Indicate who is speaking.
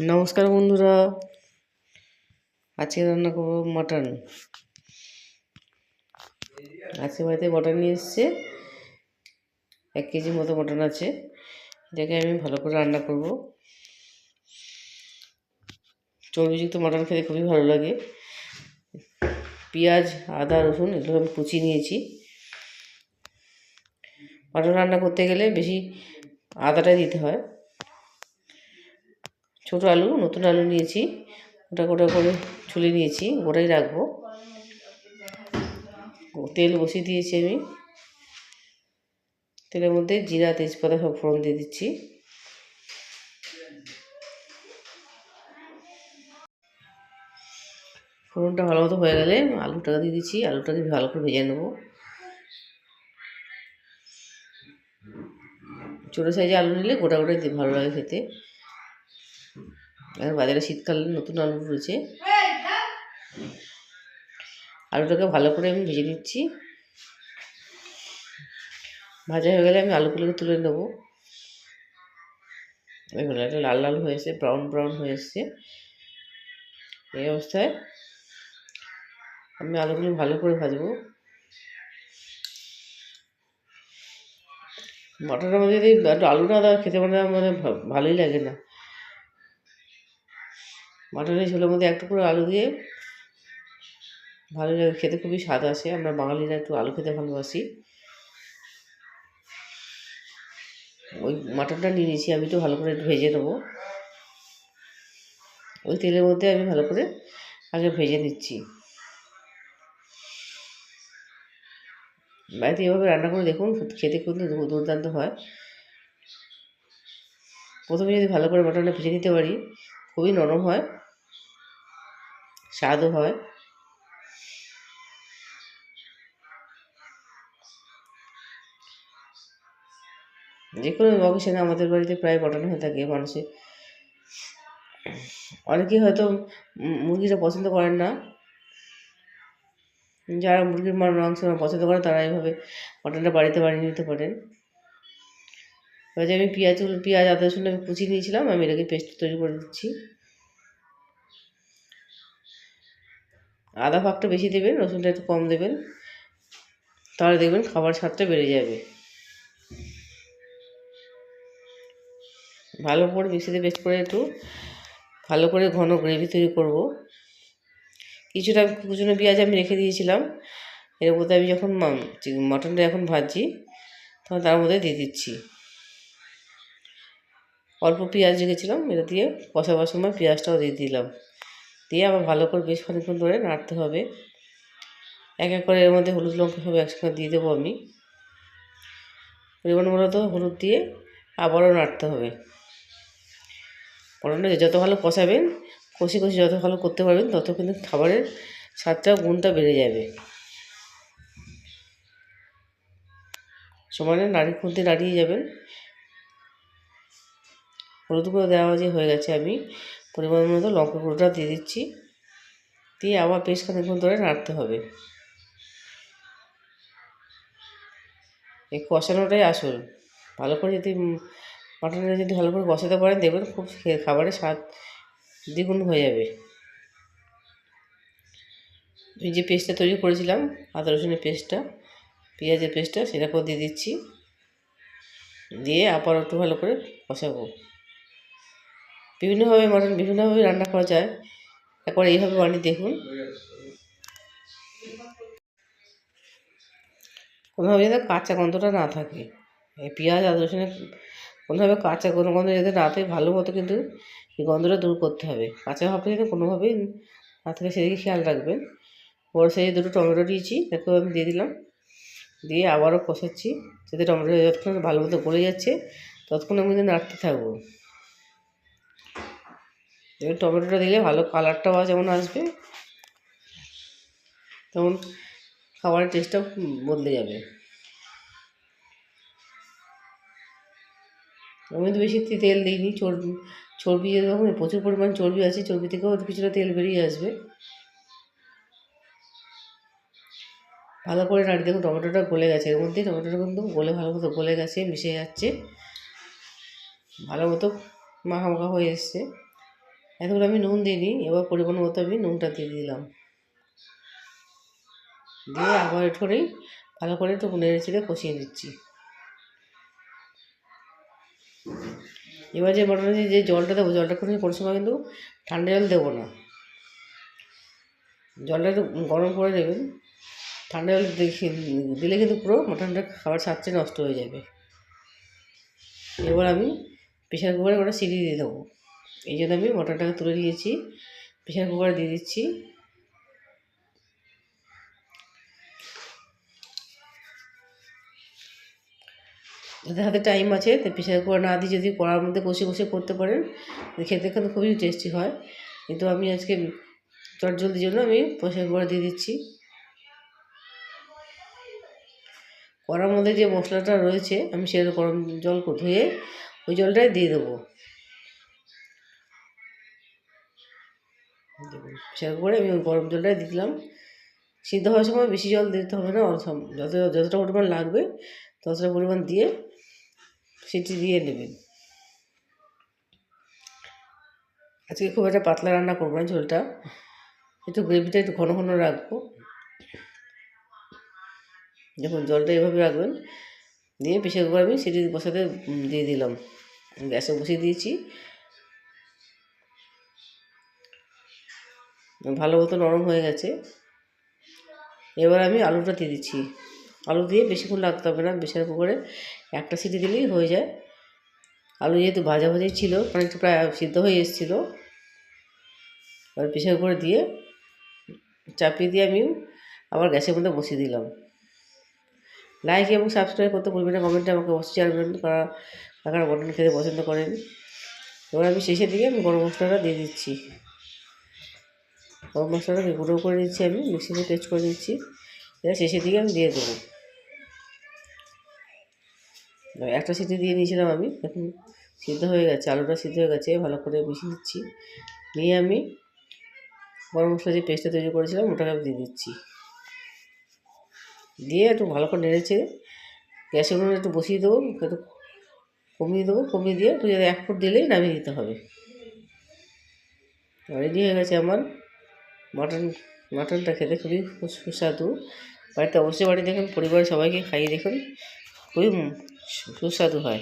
Speaker 1: নমস্কার বন্ধুরা। আজকে রান্না করব মটন। আজকে বাড়িতে মটন নিয়ে এসছে। এক কেজি মতো মটন আছে। এটাকে আমি ভালো করে রান্না করব। চর্বিযুক্ত মটন খেতে খুবই ভালো লাগে। পেঁয়াজ, আদা, রসুন এগুলো আমি কুচিয়ে নিয়েছি। মটন রান্না করতে গেলে বেশি আদাটাই দিতে হয়। ছোটো আলু, নতুন আলু নিয়েছি। ওটা গোটা করে ছুলে নিয়েছি, ওটাই রাখব। তেল বসিয়ে দিয়েছি আমি। তেলের মধ্যে জিরা, তেজপাতা সব ফোড়ন দিয়ে দিচ্ছি। ফোড়নটা ভালো মতো হয়ে গেলে আলুটাকে দিয়ে দিচ্ছি আলুটাকে ভালো করে ভেজে নেব। ছোটো সাইজে আলু নিলে গোটা গোটাই ভালো লাগে খেতে। আর বাজারে শীতকালে নতুন আলু রয়েছে। আলুটাকে ভালো করে আমি ভেজে নিচ্ছি। ভাজা হয়ে গেলে আমি আলুগুলোকে তুলে নেব। এগুলো একটা লাল লাল হয়েছে ব্রাউন ব্রাউন হয়ে এসছে। এই অবস্থায় আমি আলুগুলো ভালো করে ভাজবো। মটনের মধ্যে যদি একটু আলু না দেওয়া খেতে মানে মানে ভালোই লাগে না। মাটনের ঝোলের মধ্যে একটু করে আলু দিয়ে ভালো লাগে, খেতে খুবই স্বাদ আসে। আমরা বাঙালিরা একটু আলু খেতে ভালোবাসি। ওই মাটনটা নিয়ে নিয়েছি, আমি একটু ভালো করে ভেজে নেব। ওই তেলের মধ্যে আমি ভালো করে আগে ভেজে নিচ্ছি। বাড়িতে এভাবে রান্না করে দেখুন, খেতে কিন্তু দুর্দান্ত হয়। প্রথমে যদি ভালো করে মাটনটা ভেজে নিতে পারি খুবই নরম হয়, স্বাদও হয়। যে কোনো অকেশনে আমাদের বাড়িতে প্রায় মটন হয়ে থাকে মানুষের। অনেকেই হয়তো মুরগিটা পছন্দ করেন না। যারা মুরগির মাংস পছন্দ করে তারা এইভাবে মটনটা বাড়িতে বানিয়ে নিতে পারেন। এবার আমি পেঁয়াজ পেঁয়াজ, আদা, রসুন আমি কুচিয়ে নিয়েছিলাম, আমি এটাকে পেস্ট তৈরি করে দিচ্ছি। আদা ভাগটা বেশি দেবেন, রসুনটা একটু কম দেবেন। তাহলে দেখবেন খাবার স্বাদটা বেড়ে যাবে। ভালো করে মিক্সিতে পেস্ট করে একটু ভালো করে ঘন গ্রেভি তৈরি করব। কিছুটা কুচুনো পেঁয়াজ আমি রেখে দিয়েছিলাম। এর মধ্যে আমি যখন মটনটা এখন ভাজছি, তখন তার মধ্যে দিয়ে দিচ্ছি। অল্প পেঁয়াজ রেখেছিলাম, এটা দিয়ে কষাবার সময় পেঁয়াজটাও দিয়ে দিলাম। দিয়ে আবার ভালো করে বেশ খানিক্ষণ ধরে নাড়তে হবে। এক এক করে এর মধ্যে হলুদ লঙ্কা সব একসঙ্গে দিয়ে দেবো আমি। পরিমাণ মতো হলুদ দিয়ে আবারও নাড়তে হবে। পটলটা যত ভালো কষাবেন, কষি কষি যত ভালো করতে পারবেন, তত কিন্তু খাবারের স্বাদটা, গুণটা বেড়ে যাবে। সমানে নাড়ি খুঁজতে নাড়িয়ে যাবেন। হলুদ গুঁড়ো দেওয়া যে হয়ে গেছে আমি পরিমাণ মতো লঙ্কা গুঁড়োটা দিয়ে দিচ্ছি। দিয়ে আবার বেশ খানিক্ষণ ধরে নাড়তে হবে। এই কষানোটাই আসল। ভালো করে যদি মাটনটা যদি ভালো করে কষাতে পারেন, দেখবেন খুব খাবারের স্বাদ দ্বিগুণ হয়ে যাবে। এই যে পেস্টটা তৈরি করেছিলাম, আদা রসুনের পেস্টটা, পেঁয়াজের পেস্টটা, সেটাকেও দিয়ে দিচ্ছি। দিয়ে আবার একটু ভালো করে কষাবো। বিভিন্নভাবে মটন বিভিন্নভাবে রান্না করা যায়। একবার এইভাবে বানিয়ে দেখুন। কোনোভাবে যাতে কাঁচা গন্ধটা না থাকে। এই পেঁয়াজ, আদা রসুনের কোনোভাবে কাঁচা কোনো গন্ধ যাতে না থাকে, ভালো মতো কিন্তু এই গন্ধটা দূর করতে হবে। কাঁচা ভাবটা যাতে কোনোভাবেই না থাকে, সেদিকে খেয়াল রাখবেন। বড় সাইজে দুটো টমেটো দিয়েছি তাকেও আমি দিয়ে দিলাম। দিয়ে আবারও কষাচ্ছি, যাতে টমেটো যতক্ষণ ভালো মতো গলে যাচ্ছে, ততক্ষণ আমি কিন্তু নাড়তে থাকব। এবার টমেটোটা দিলে ভালো কালারটাও যেমন আসবে, তেমন খাবারের টেস্টটাও বদলে যাবে। আমি তো বেশি তেল দিইনি চর্বি চর্বি প্রচুর পরিমাণ চর্বি আছে, চর্বি থেকেও কিছুটা তেল বেরিয়ে আসবে। ভালো করে নাড়ি, দেখুন টমেটোটা গলে গেছে, এর মধ্যে টমেটোটা কিন্তু গলে ভালো মতো গলে গেছে, মিশে যাচ্ছে, ভালো মতো মাখা মাখা হয়ে এসছে। এতগুলো আমি নুন দিইনি, এবার পরিমাণ মতো আমি নুনটা দিয়ে দিলাম। দিয়ে আবার একটুখানি ভালো করে একটু নেড়ে চেড়ে কষিয়ে নিচ্ছি। এবার যে মটনে যে জলটা দেবো, জলটা কিন্তু কোনো সময় কিন্তু ঠান্ডা জল দেবো না। জলটা একটু গরম করে নেবেন ঠান্ডা জল দিলে কিন্তু পুরো মটনটা খাবার স্বাদটা নষ্ট হয়ে যাবে। এবার আমি প্রেশার কুকারে ওটা সিটি দিয়ে দেবো। এই জন্য আমি মটনটাকে তুলে নিয়েছি প্রেশার কুকারে দিয়ে দিচ্ছি। যাদের হাতে টাইম আছে তো প্রেশার কুকার না দিয়ে যদি কড়ার মধ্যে কষে কষে করতে পারেন খেতে কিন্তু খুবই টেস্টি হয়। কিন্তু আমি আজকে চটজলদির জন্য আমি প্রেশার কুকারে দিয়ে দিচ্ছি। কড়ার মধ্যে যে মশলাটা রয়েছে, আমি সেটা গরম জল ধুয়ে ওই জলটাই দিয়ে দেবো। প্রেশার কুকারে আমি ওই গরম জলটাই দিলাম সিদ্ধ হওয়ার সময় বেশি জল দিতে হবে না যত যতটা পরিমাণ লাগবে, ততটা পরিমাণ দিয়ে সিটি দিয়ে নেবেন আজকে খুব একটা পাতলা রান্না করব না ঝোলটা। একটু গ্রেভিটা একটু ঘন ঘন রাখব। দেখুন জলটা এভাবে রাখবেন, দিয়ে প্রেশার কুকার আমি সিটি বসাতে দিয়ে দিলাম। গ্যাসে বসিয়ে দিয়েছি। ভালো মতো নরম হয়ে গেছে। এবার আমি আলুটা দিয়ে দিচ্ছি। আলু দিয়ে বেশিক্ষণ লাগতে হবে না প্রেশার কুকারে একটা সিটি দিলেই হয়ে যায়। আলু যেহেতু ভাজা ভাজাই ছিল অনেকটা প্রায় সিদ্ধ হয়ে এসেছিল। এবার প্রেশার কুকারে দিয়ে চাপিয়ে দিয়ে আমি আবার গ্যাসের মধ্যে বসিয়ে দিলাম। লাইক এবং সাবস্ক্রাইব করতে ভুলবেন না কমেন্টে আমাকে অবশ্যই জানবেন কারা কারা বটন খেতে পছন্দ করেন। এবার আমি শেষের দিকে আমি গরম মশলাটা দিয়ে দিচ্ছি। গরম মশলাটাকে গুঁড়ো করে দিচ্ছি আমি, মিক্সিতে পেস্ট করে দিচ্ছি এটা শেষের দিকে আমি দিয়ে দেবো। একটা সিটি দিয়ে নিয়েছিলাম আমি, এখন সিদ্ধ হয়ে গেছে, আলুটা সিদ্ধ হয়ে গেছে, ভালো করে মিশিয়ে দিচ্ছি নিয়ে আমি গরম মশলা যে পেস্টটা তৈরি করেছিলাম, ওটাকে আমি দিয়ে দিচ্ছি। দিয়ে একটু ভালো করে নেড়েছে গ্যাসের উনুনে একটু বসিয়ে দেবো, একটু কমিয়ে দেবো, কমিয়ে দিয়ে একটু যদি এক ফুট দিলেই নামিয়ে দিতে হবে। রেডি হয়ে গেছে আমার। মাটন, মাটনটা খেতে খুবই সুস্বাদু। বাড়িতে অবশ্যই বাড়ি দেখুন, পরিবারের সবাইকে খাইয়ে দেখুন। খুবই সুস্বাদু হয়।